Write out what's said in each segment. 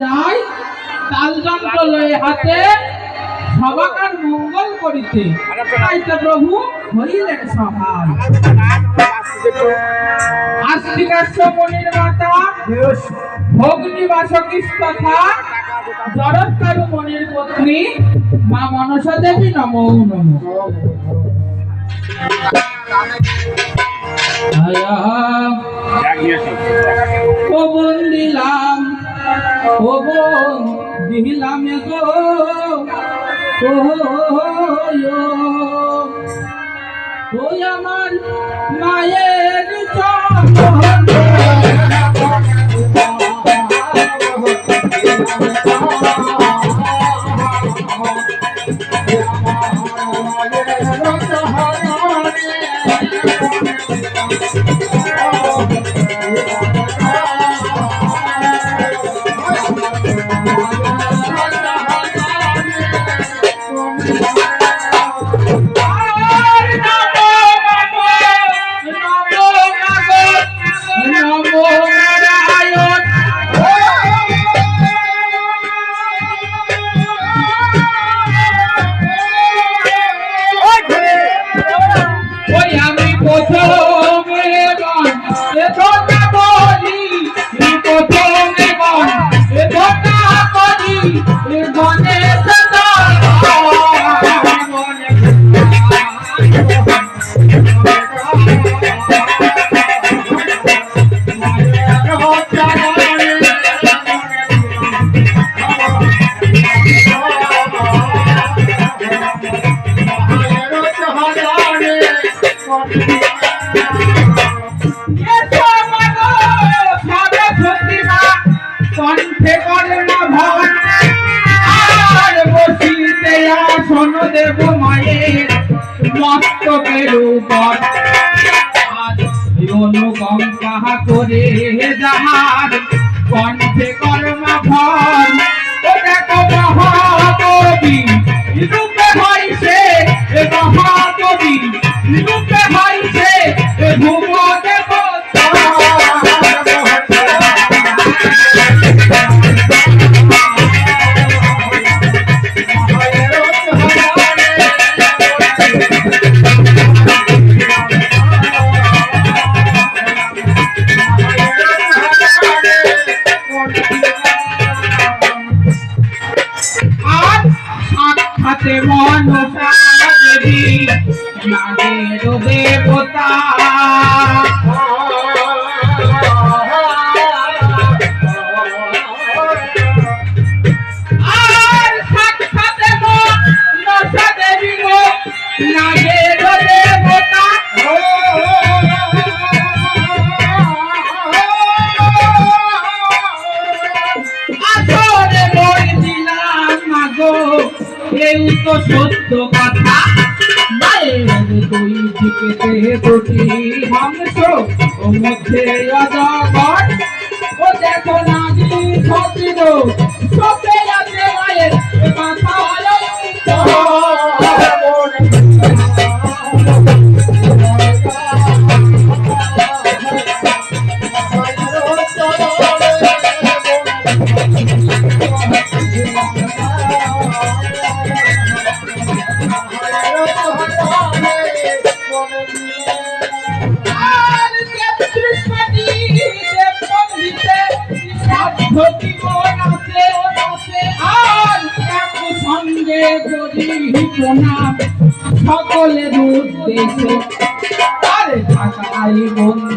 যাই তালযন্ত্র লয়ে হাতে সবাকার মঙ্গল করিতে প্রভু হইলেন সহায়। আস্তিকাশ্য মনির মাতা ভগ্নী তথা জরৎকারু মনির পত্নী মা মনসা দেবী নমো নমো। ও ও বোন দিলাম গো ও ওই আমার মায়ের ওই আমি প্রথমে অনুগম কাহা করে যাহার কণ্ঠে কর্মা ফল। ও দেখো মহাকবি রূপে হইছে মধ্যে ভাট ও দেখো না সত্য প্রণাম সকলের উদ্দেশ্যে। আর ঢাকায় বন্দি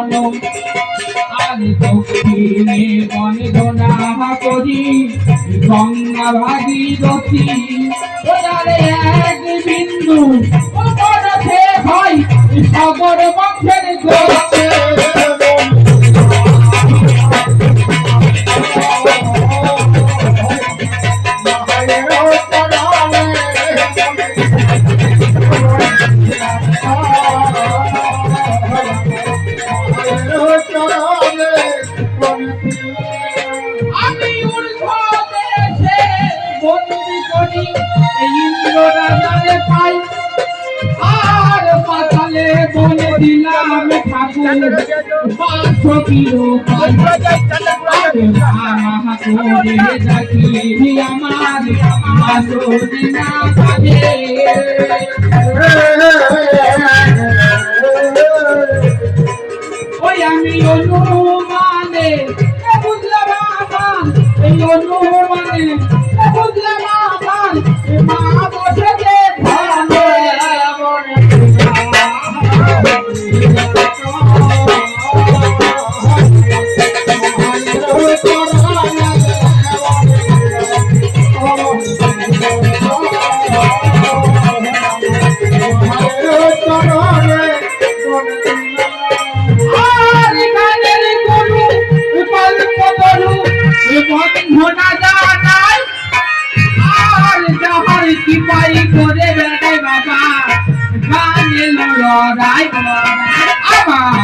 জনম। আর দক্ষিণে বন্দনা করি গঙ্গা ভাগীরথী ওদারে এক বিন্দু উপরথে হয় সাগর বংশের গোছে আমি আমার বাসুদিনা কাজে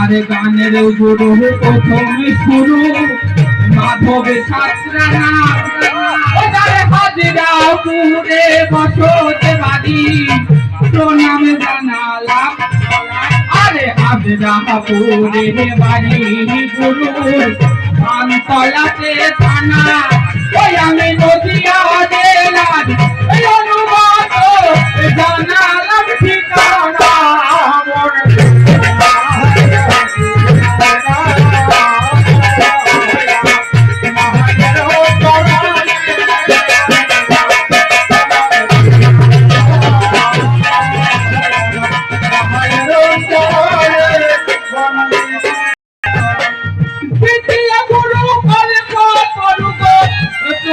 আমার গানের গুরু প্রথম শুরু। মাধব আরে পুরে বাড়ি গুরু। কান্তলাতে থানা। ওই আমি নদিয়া জেলার। অনুবাদ।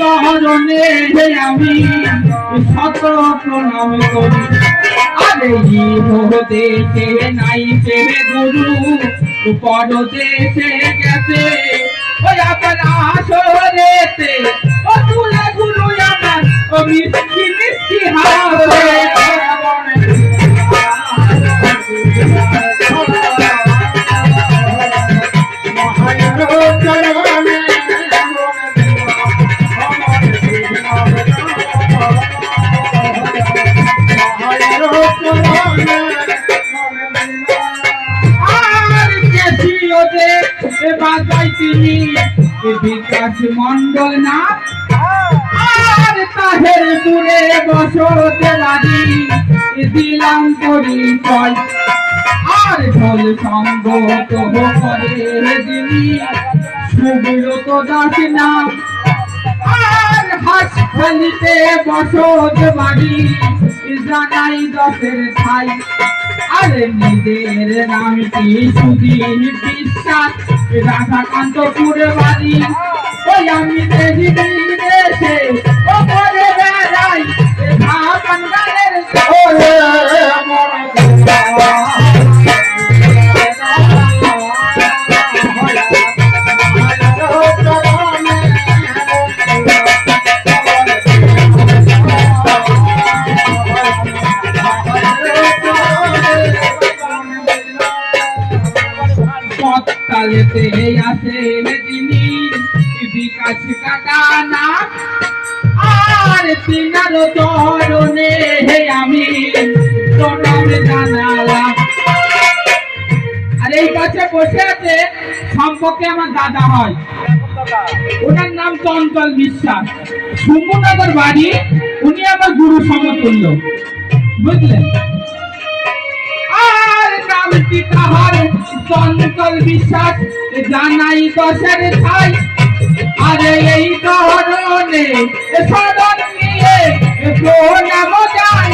চরণে হে আমি শত প্রণাম করি আরে দেশে নাই সে গুরু পর দেশে গেছে ওই আপনার আসরেতে ও তুলে গুরু আমার ও মিষ্টি মিষ্টি হাসে আর বাজাই তিনি। বিকাশ মন্ডল না। আর তাহের দূরে বসতে বাড়ি দিলাম পরিচয়। আর ঢোল সঙ্গ করে দিনি সুব্রত দাস নাম আর হাস খালিতে বসত বাড়ি জানাই দশের ছাই। আরে নিজের নাম কি সুদিন বিশ্বাস রাধাকান্তপুরে বাড়ি। ওই আমি দেখি দেশে ও বিকাশ কাকা না আর তিনার চরণে হে আমি প্রণাম জানালাম। আর এই কাছে বসে আছে সম্পর্কে আমার দাদা হয়। ওনার নাম চঞ্চল বিশ্বাস। সুমনগর বাড়ি, উনি আমার গুরু সমতুল্য। বুঝলেন? আর নামটি তাহার? চঞ্চল বিশ্বাস, জানাই দশের ঠাই আরে এই ধরনে সদন নিয়ে প্রণাম আর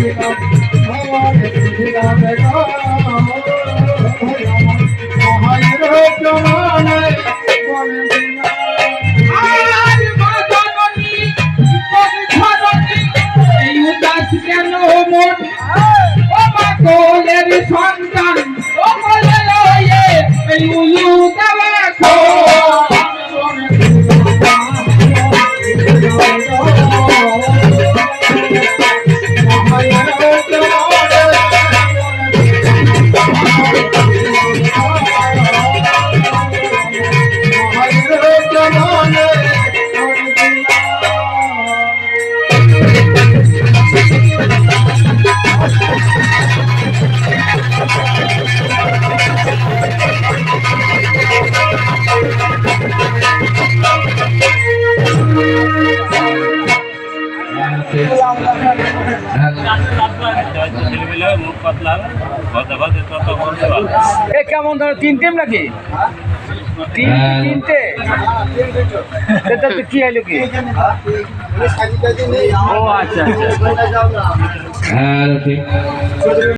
আর কেমন ধরো তিন টিম নাকি? তিন তিনটে? এটা তো কি হলো কি? ও আচ্ছা আচ্ছা। হ্যাঁ